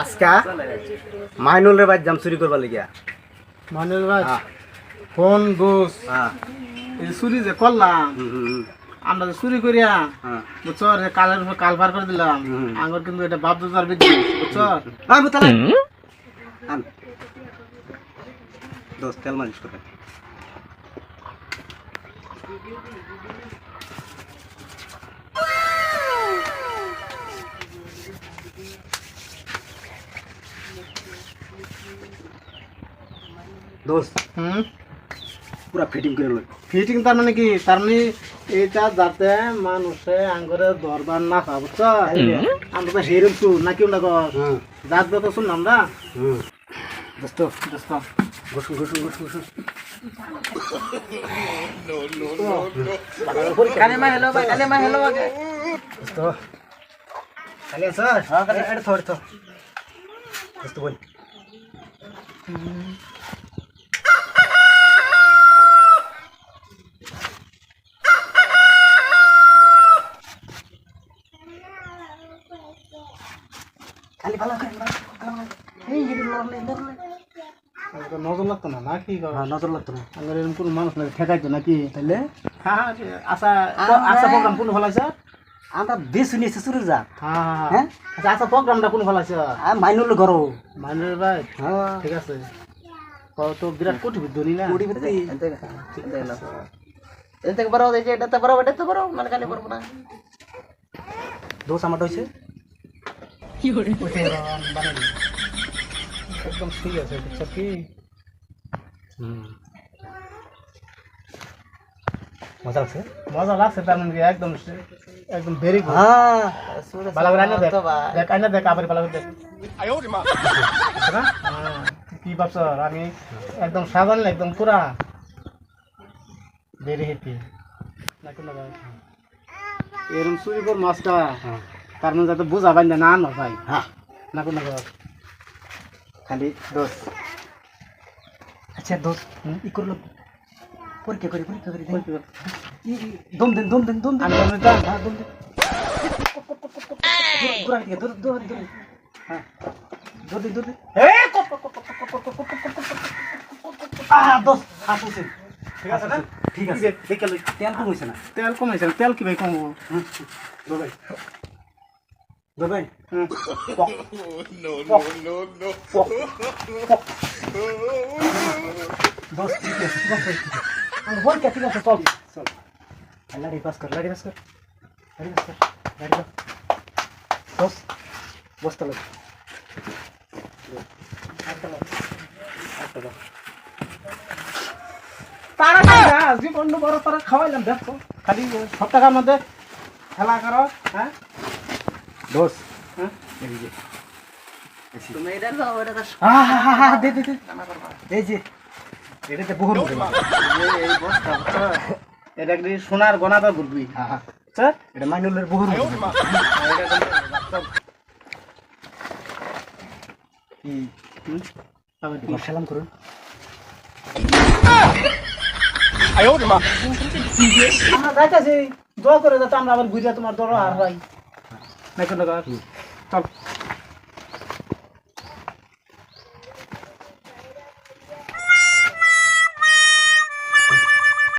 আজকা মাইনুল রে বাদ যাম চুরি করবার লাগিয়া। মানুষ ভাই হ্যাঁ। ফোন হ্যাঁ। এই যে চুরি যে করলাম হুম, হুম, হুম, আমরা যে চুরি করিয়া হ্যাঁ। বুঝছ রে কালের উপর কাল পার করে দিলাম। আঙ্গুর কিন্তু এটা বাপ দুজার বিদ্যুৎ বুঝছ দোস্ত তেল মালিশ করে। দোস্ত হুম পুরা ফিটিং করে লই ফিটিং তার মানে কি তার মানে এটা যাতে মানুষে আঙ্গুরে দরবার না খা বুঝছ আমরা তো সেরম চুর না কেউ না হুম জাত তো শুনলাম না হুম দোস্ত দোস্ত গোসল গোসল গোসল গোসল কানে মা হেলো ভাই কানে মা হেলো আগে দোস্ত খালি আছে হ্যাঁ খালি এটা থোড় তো দোস্ত বল খালি ভালো করে এই তো নজর লাগতো না না কি হ্যাঁ নজর লাগতো না। আঙ্গুর এরকম কোনো মানুষ না ঠেকাইতো নাকি? তাইলে? হ্যাঁ আশা আমরা- আশা প্রোগ্রাম কোন ভালো আছে আমরা বেশি নিয়েছি চুরি যা হ্যাঁ হ্যাঁ হ্যাঁ? আচ্ছা আচ্ছা প্রোগ্রামটা কোন ভালো আছে মাইনুল ঘর মাইনের ভাই? হ্যাঁ। ঠিক আছে। ও তো বিরাট কোটি বিদ্যুৎ না? কুড়ি ভিতরে এর থেকে বড় দেখে এটাতে বড় এটাতে বড় মানে কানে পারব না। দোষ আমার হয়েছে। একদম ঠিক আছে বুঝছ কি? মজা লাগছে মজা লাগছে তার মানে একদম একদম ভেরি গুড হ্যাঁ ভালো করে আইনা দেখ। দেখ আইনা দেখ আবার ভালো করে দেখ? হ্যাঁ। কি ভাবছ? আমি একদম সাজান একদম পুরা ভেরি হ্যাপি এরকম চুরি কর মাছটা। হ্যাঁ। তার মানে যাতে বোঝা বাইন্দা না আনো ভাই হ্যাঁ না কোনো খালি দোষ আচ্ছা দোষ ই করল পরীক্ষা করি পরীক্ষা করি দম দেন দম দেন দম দেন তো। হ্যাঁ দম দেন দূর- দূর থেকে দূর দূর দূর হ্যাঁ দূর দিন দূর দিন আহ দোষ আসছে ঠিক আছে না ঠিক আছে দেখে তেল কম হইছে না তেল কমাইছে না, তেল কি ভাই কমবো হুম দবাই দবাই ঠিক আছে ঠিক বল কে ঠিক আছে চল। চল। লাড়ি পাস কর লাড়ি পাস কর লাড়ি পাস কর লাড়ি পাস দোষ বসতে লাগ তারা জীবন বড় তারা খাওয়াইলাম দেখো খালি সব টাকার মধ্যে খেলা করো হ্যাঁ? দোষ হ্যাঁ? এই যে। তুমি এটা দাও এটা দাও। হ্যাঁ হ্যাঁ হ্যাঁ হ্যাঁ দে দে দে। এই যে এটাতে বহু লোক এই- এই বস্তা বুঝছ? এটা একটি সোনার গনাটা ঘুরবি হ্যাঁ হ্যাঁ স্যার এটা মাইনুলের সালাম করুন। আমরা যাইতাছি দোয়া করে যাতে আমরা আবার ঘুরে তোমার দর আর ভাই না কোনো চল